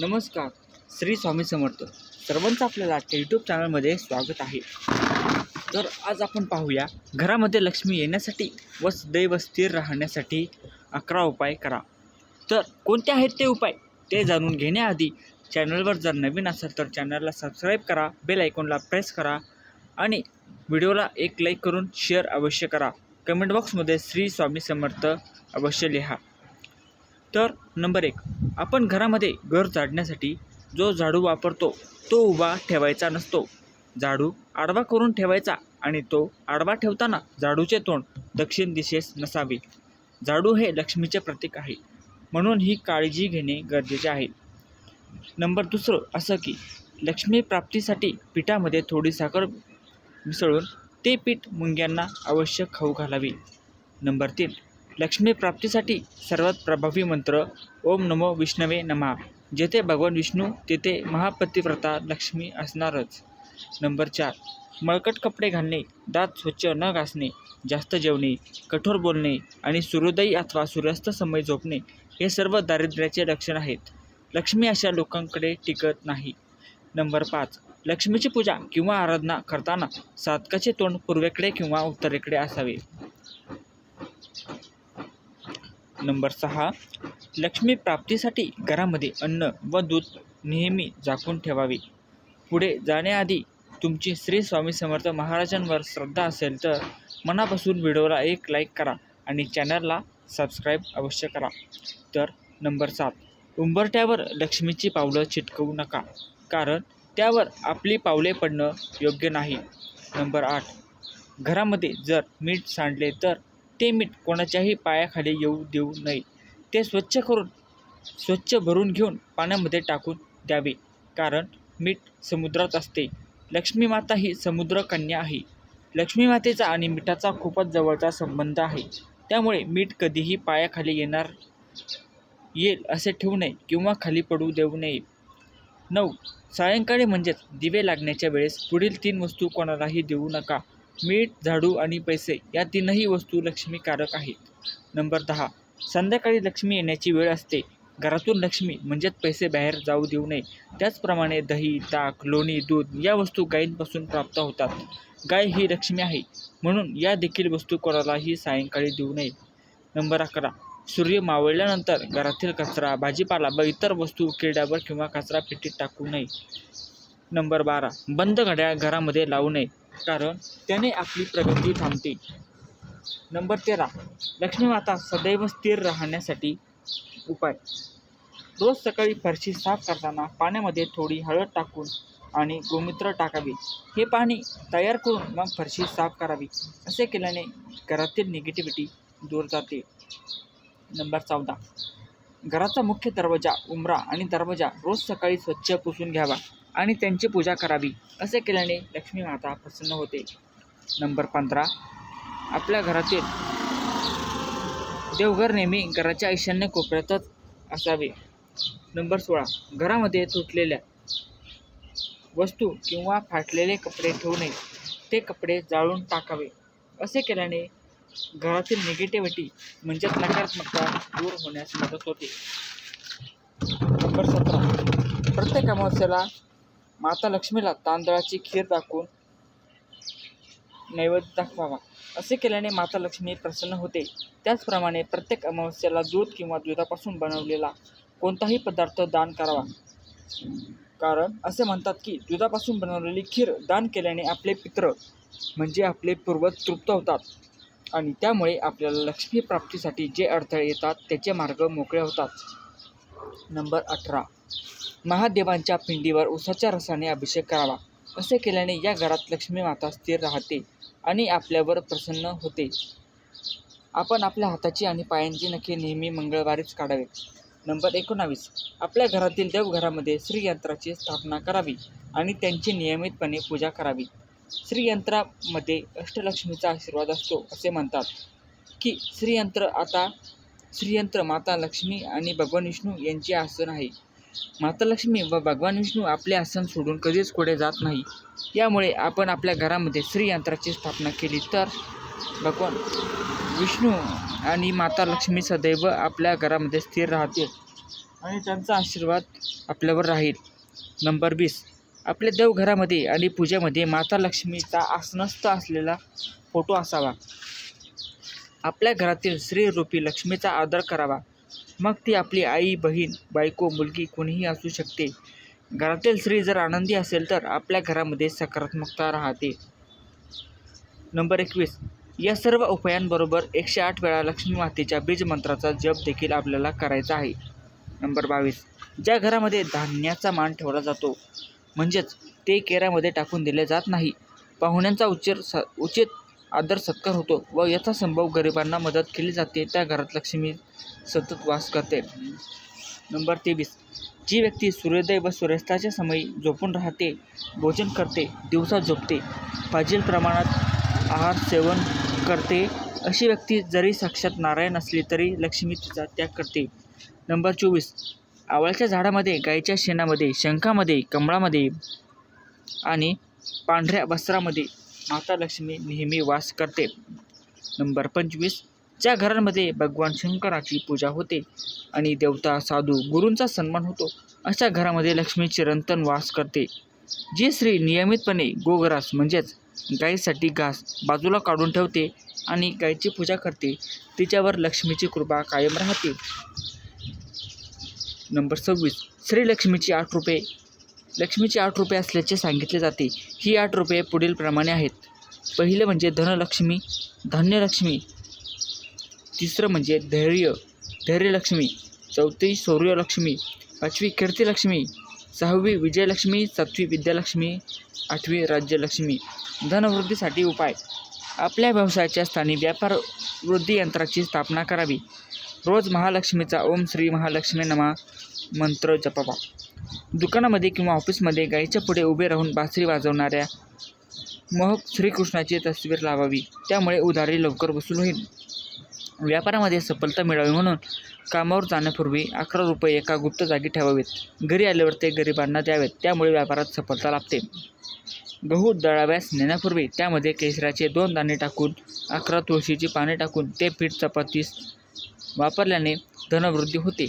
नमस्कार श्री स्वामी समर्थ. सर्वांचं आपल्याला यूट्यूब चॅनलमध्ये स्वागत आहे. तर आज आपण पाहूया घरामध्ये लक्ष्मी येण्यासाठी व सदैव स्थिर राहण्यासाठी अकरा उपाय करा. तर कोणते आहेत ते उपाय? ते जाणून घेण्याआधी चॅनलवर जर नवीन असेल तर चॅनलला सबस्क्राईब करा बेल आयकॉनला प्रेस करा आणि व्हिडिओला एक लाईक करून शेअर अवश्य करा. कमेंट बॉक्समध्ये श्री स्वामी समर्थ अवश्य लिहा. तर नंबर एक आपण घरामध्ये घर झाडण्यासाठी जो झाडू वापरतो तो उभा ठेवायचा नसतो. झाडू आडवा करून ठेवायचा आणि तो आडवा ठेवताना झाडूचे तोंड दक्षिण दिशेस नसावे. झाडू हे लक्ष्मीचे प्रतीक आहे म्हणून ही काळजी घेणे गरजेचे आहे. नंबर दुसरं असं की लक्ष्मी प्राप्तीसाठी पिठामध्ये थोडी साखर मिसळून ते पीठ मुंग्यांना अवश्य खाऊ घालावे. नंबर तीन लक्ष्मी प्राप्तीसाठी सर्वात प्रभावी मंत्र ओम नमो विष्णवे नमः. जेथे भगवान विष्णू तेथे महापतिव्रता लक्ष्मी असणारच. नंबर चार मळकट कपडे घालणे दात स्वच्छ न घासणे जास्त जेवणे कठोर बोलणे आणि सूर्योदयी अथवा सूर्यास्त समय झोपणे हे सर्व दारिद्र्याचे लक्षण आहेत. लक्ष्मी अशा लोकांकडे टिकत नाही. नंबर पाच लक्ष्मीची पूजा किंवा आराधना करताना साधकाचे तोंड पूर्वेकडे किंवा उत्तरेकडे असावे. नंबर सहा लक्ष्मी प्राप्तीसाठी घरामध्ये अन्न व दूध नेहमी झाकून ठेवावे. पुढे जाण्याआधी तुमची श्री स्वामी समर्थ महाराजांवर श्रद्धा असेल तर मनापासून व्हिडिओला एक लाईक करा आणि चॅनलला सबस्क्राईब अवश्य करा. तर नंबर सात उंबरट्यावर लक्ष्मीची पावलं चिटकवू नका कारण त्यावर आपली पावले पडणं योग्य नाही. नंबर आठ घरामध्ये जर मीठ सांडले तर ते मीठ कोणाच्याही पायाखाली येऊ देऊ नये. ते स्वच्छ करून स्वच्छ भरून घेऊन पाण्यामध्ये टाकून द्यावे. कारण मीठ समुद्रात असते. लक्ष्मी माता ही समुद्र कन्या आहे. लक्ष्मी मातेचा आणि मिठाचा खूपच जवळचा संबंध आहे. त्यामुळे मीठ कधीही पायाखाली येणार येईल असे ठेवू नये किंवा खाली पडू देऊ नये. नऊ. सायंकाळी म्हणजेच दिवे लागण्याच्या वेळेस पुढील तीन वस्तू कोणालाही देऊ नका. मीठ झाडू आणि पैसे या तीनही वस्तू लक्ष्मीकारक आहेत. नंबर दहा संध्याकाळी लक्ष्मी येण्याची वेळ असते. घरातून लक्ष्मी म्हणजेच पैसे बाहेर जाऊ देऊ नये. त्याचप्रमाणे दही ताक लोणी दूध या वस्तू गायींपासून प्राप्त होतात. गाय ही लक्ष्मी आहे म्हणून या देखील वस्तू कोणालाही सायंकाळी देऊ नये. नंबर अकरा सूर्य मावळल्यानंतर घरातील कचरा भाजीपाला व इतर वस्तू किरड्यावर किंवा कचरा पेटीत टाकू नये. नंबर बारा बंद घड्याळ घरामध्ये लावू नये. कारण त्याने आपली प्रगती थांबते. नंबर तेरा. लक्ष्मी माता सदैव स्थिर राहण्यासाठी उपाय. रोज सकाळी फरशी साफ करताना पाण्यामध्ये थोडी हळद टाकून आणि गोमूत्र टाकावे. हे पाणी तयार करून मग फरशी साफ करावी. असे केल्याने घरातील निगेटिव्हिटी दूर जाते. नंबर चौदा. घराचा मुख्य दरवाजा उमरा आणि दरवाजा रोज सकाळी स्वच्छ पुसून घ्यावा. आणि त्यांची पूजा करावी असे केल्याने लक्ष्मी माता प्रसन्न होते. नंबर पंधरा आपल्या घरातील देवघर नेहमी घराच्या ईशान्य कोपऱ्यातच असावे. नंबर सोळा घरामध्ये तुटलेल्या वस्तू किंवा फाटलेले कपडे ठेवू नये ते कपडे जाळून टाकावे असे केल्याने घरातील निगेटिव्हिटी म्हणजेच नकारात्मकता दूर होण्यास मदत होते. नंबर सतरा प्रत्येक अमावस्येला माता लक्ष्मीला तांदळाची खीर दाखवून नैवेद्य दाखवावा. असे केल्याने माता लक्ष्मी प्रसन्न होते. त्याचप्रमाणे प्रत्येक अमावस्येला दूध किंवा दुधापासून बनवलेला कोणताही पदार्थ दान करावा. कारण असे म्हणतात की दुधापासून बनवलेली खीर दान केल्याने आपले पित्र म्हणजे आपले पूर्वज तृप्त होतात. आणि त्यामुळे आपल्याला लक्ष्मी प्राप्तीसाठी जे अडथळे येतात त्याचे मार्ग मोकळे होतात. नंबर अठरा. महादेवांच्या पिंडीवर उसाच्या रसाने अभिषेक करावा. असे केल्याने या घरात लक्ष्मी माता स्थिर राहते आणि आपल्यावर प्रसन्न होते. आपण आपल्या हाताची आणि पायांची नखे नेहमी मंगळवारीच काढावे. नंबर एकोणावीस. आपल्या घरातील देवघरामध्ये श्रीयंत्राची स्थापना करावी आणि त्यांची नियमितपणे पूजा करावी. श्रीयंत्रामध्ये अष्टलक्ष्मीचा आशीर्वाद असतो असे म्हणतात की श्रीयंत्र आता श्रीयंत्र माता लक्ष्मी आणि भगवान विष्णू यांचे आसन आहे. माता लक्ष्मी व भगवान विष्णू आपले आसन सोडून कधीच पुढे जात नाही. यामुळे आपण आपल्या घरामध्ये श्रीयंत्राची स्थापना केली तर भगवान विष्णू आणि माता लक्ष्मी सदैव आपल्या घरामध्ये स्थिर राहतील आणि त्यांचा आशीर्वाद आपल्यावर राहील. नंबर वीस. आपल्या देवघरामध्ये आणि पूजेमध्ये माता लक्ष्मीचा आसनस्थ असलेला फोटो असावा. आपल्या घरातील श्रीरूपी लक्ष्मीचा आदर करावा. मग ती आपली आई बहीण बायको मुलगी कोणीही असू शकते. घरातील स्त्री जर आनंदी असेल तर आपल्या घरामध्ये सकारात्मकता राहते. नंबर एकवीस. या सर्व उपायांबरोबर एकशे आठ वेळा लक्ष्मी मातेच्या बीज मंत्राचा जप देखील आपल्याला करायचा आहे. नंबर बावीस. ज्या घरामध्ये धान्याचा मान ठेवला जातो म्हणजेच ते केऱ्यामध्ये टाकून दिले जात नाही. पाहुण्यांचा उच्चर स उचित आदर सत्कार होतो व यथासंभव गरिबांना मदत केली जाते. त्या घरात लक्ष्मी सतत वास करते. नंबर तेवीस. जी व्यक्ती सूर्योदय व सूर्यास्ताच्या समयी झोपून राहते भोजन करते दिवसा झोपते पाजील प्रमाणात आहार सेवन करते अशी व्यक्ती जरी साक्षात नारायण असली तरी लक्ष्मी तिचा त्याग करते. नंबर चोवीस. आवळ्याच्या झाडामध्ये गाईच्या शेणामध्ये शंखामध्ये कमळामध्ये आणि पांढऱ्या वस्त्रामध्ये माता लक्ष्मी नेहमी वास करते. नंबर पंचवीस. ज्या घरांमध्ये भगवान शंकराची पूजा होते आणि देवता साधू गुरूंचा सन्मान होतो अशा घरामध्ये लक्ष्मी चिरंतन वास करते. जी स्त्री नियमितपणे गोग्रास म्हणजेच गायीसाठी घास बाजूला काढून ठेवते आणि गायीची पूजा करते तिच्यावर लक्ष्मीची कृपा कायम राहते. नंबर सव्वीस. श्रीलक्ष्मीची आठ रुपये लक्ष्मीची आठ रुपये असल्याचे सांगितले जाते. ही आठ रुपये पुढील प्रमाणे आहेत. पहिले म्हणजे धनलक्ष्मी धान्यलक्ष्मी. तिसरं म्हणजे धैर्य धैर्यलक्ष्मी. चौथी शौर्यलक्ष्मी पाचवी कीर्तीलक्ष्मी. सहावी विजयलक्ष्मी सातवी विद्यालक्ष्मी आठवी राज्यलक्ष्मी. धनवृद्धीसाठी उपाय. आपल्या व्यवसायाच्या स्थानी व्यापार वृद्धी यंत्राची स्थापना करावी. रोज महालक्ष्मीचा ओम श्री महालक्ष्मी नमा मंत्र जपावा. दुकानामध्ये किंवा ऑफिसमध्ये गाईच्या पुढे उभे राहून बासरी वाजवणाऱ्या मोहक श्रीकृष्णाची तस्वीर लावावी. त्यामुळे उधारी लवकर वसूल होईल. व्यापारामध्ये सफलता मिळावी म्हणून कामावर जाण्यापूर्वी अकरा रुपये एका गुप्त जागी ठेवावेत. घरी आल्यावर ते गरिबांना द्यावेत. त्यामुळे व्यापारात सफलता लाभते. गहू दळाव्यास नेण्यापूर्वी त्यामध्ये केसराचे दोन दाणे टाकून अकरा तुळशीची पाने टाकून ते पीठ चपातीस वापरल्याने धनवृद्धी होते.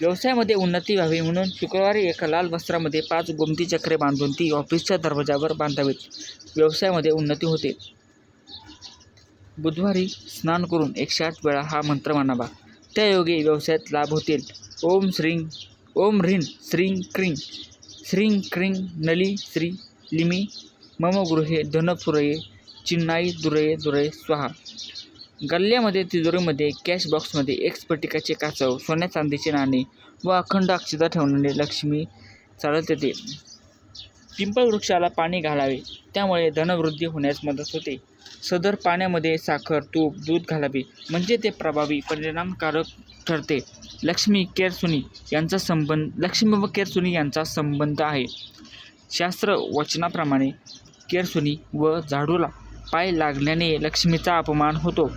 व्यवसायामध्ये उन्नती व्हावी म्हणून शुक्रवारी एका लाल वस्त्रामध्ये पाच गोमती चक्रे बांधून ती ऑफिसच्या दरवाजावर बांधावीत. व्यवसायामध्ये उन्नती होते. बुधवारी स्नान करून एकशे आठ वेळा हा मंत्र म्हणावा. त्यायोगे व्यवसायात लाभ होतील. ओम श्रीं ओम ह्रीं श्रीं क्रीं श्रीं क्रीं नली श्री लिमी मम गृहे धनपुरये चिन्नाई दुरये दुरये स्वाहा. गल्ल्यामध्ये तिजोरीमध्ये कॅश बॉक्समध्ये एक स्फटिकाचे काचव सोन्या चांदीचे नाणे व अखंड अक्षता ठेवणारे लक्ष्मी चालत येते. पिंपळ वृक्षाला पाणी घालावे त्यामुळे धनवृद्धी होण्यास मदत होते. सदर पाण्यामध्ये साखर तूप दूध घालावे म्हणजे ते प्रभावी परिणामकारक ठरते. लक्ष्मी केरसुनी यांचा संबंध लक्ष्मी व केरसुनी यांचा संबंध आहे. शास्त्र वचनाप्रमाणे केरसुनी व झाडूला पाय लागल्याने लक्ष्मीचा अपमान होतो.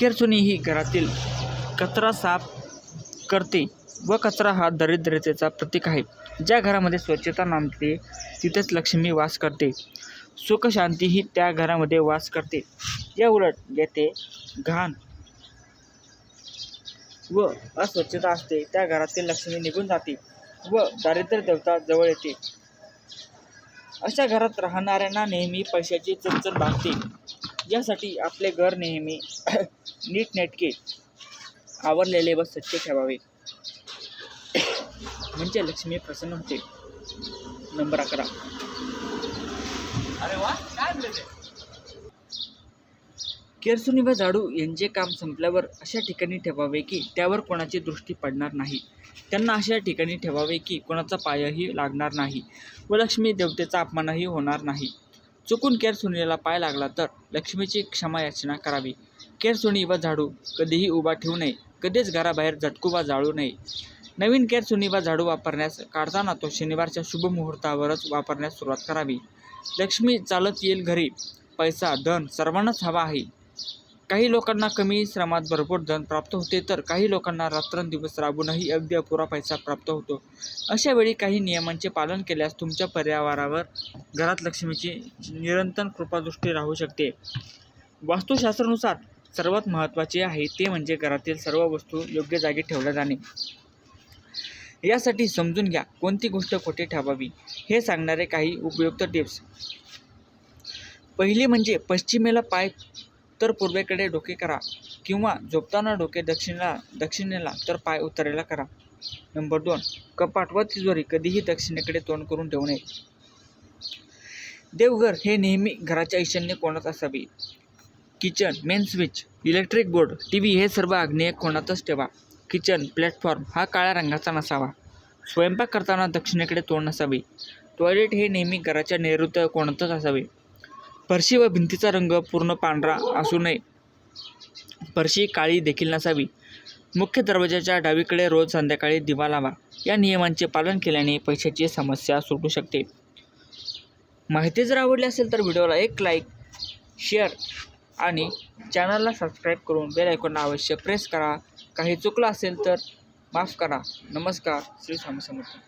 ही घरातील कचरा साफ करते व कचरा हा दरिद्रतेचा प्रतीक आहे. ज्या घरामध्ये स्वच्छता नांदते तिथेच लक्ष्मी वास करते. सुखशांती ही त्या घरामध्ये वास करते. या उलट येथे घाण व अस्वच्छता असते. त्या घरातील लक्ष्मी निघून जाते व दारिद्र्य देवता जवळ येते. अशा घरात राहणाऱ्यांना नेहमी पैशाची चणचण भागते यासाठी आपले घर नेहमी नीटनेटके आवरलेले व स्वच्छ ठेवावे. म्हणजे लक्ष्मी प्रसन्न होते. नंबर अकरा. केरसुनी व झाडू यांचे काम संपल्यावर अशा ठिकाणी ठेवावे की त्यावर कोणाची दृष्टी पडणार नाही. त्यांना अशा ठिकाणी ठेवावे की कोणाचा पायही लागणार नाही व लक्ष्मी देवतेचा अपमानही होणार नाही. चुकून केरसुनीला पाय लागला तर लक्ष्मीची क्षमा याचना करावी. केरसुनी व झाडू कधीही उभा ठेवू नये. कधीच घराबाहेर झटकू वा जाळू नये. नवीन केरसुनी व झाडू वापरण्यास काढताना तो शनिवारच्या शुभ मुहूर्तावरच वापरण्यास सुरुवात करावी. लक्ष्मी चालत येईल घरी. पैसा धन सर्वांनाच हवा आहे. काही लोकांना कमी श्रमात भरपूर धन प्राप्त होते तर काही लोकांना रात्रंदिवस राबूनही अगदी अपुरा पैसा प्राप्त होतो. अशा वेळी काही नियमांचे पालन केल्यास तुमच्या पर्यावरणावर घरात लक्ष्मीची निरंतर कृपादृष्टी राहू शकते. वास्तुशास्त्रानुसार सर्वात महत्त्वाचे आहे ते म्हणजे घरातील सर्व वस्तू योग्य जागी ठेवल्या जाणे. यासाठी समजून घ्या कोणती गोष्ट कुठे ठेवावी हे सांगणारे काही उपयुक्त टिप्स. पहिली म्हणजे पश्चिमेला पाय उत्तर पूर्वेकडे डोके करा किंवा झोपताना डोके दक्षिणेला दक्षिणेला तर पाय उत्तरेला करा. नंबर दोन कपाट व तिजोरी कधीही दक्षिणेकडे तोंड करून ठेवू नये. देवघर हे नेहमी घराच्या ईशान्य कोणात असावे. Kitchen main switch electric board T V हे सर्व आग्नेय कोणातच ठेवा. किचन प्लॅटफॉर्म हा काळ्या रंगाचा नसावा. स्वयंपाक करताना दक्षिणेकडे तोंड नसावे. टॉयलेट हे नेहमी घराच्या नैऋत्य कोणातच असावे. फरशी व भिंतीचा रंग पूर्ण पांढरा असू नये. फरशी काळी देखील नसावी. मुख्य दरवाजाच्या डावीकडे रोज संध्याकाळी दिवा लावा. या नियमांचे पालन केल्याने पैशाची समस्या सुटू शकते. माहिती जर आवडली असेल तर व्हिडिओला एक लाईक शेअर आणि चॅनलला सबस्क्राईब करून बेल आयकॉनला अवश्य प्रेस करा. काही चुकलं असेल तर माफ करा. नमस्कार. श्री स्वामी समर्थ.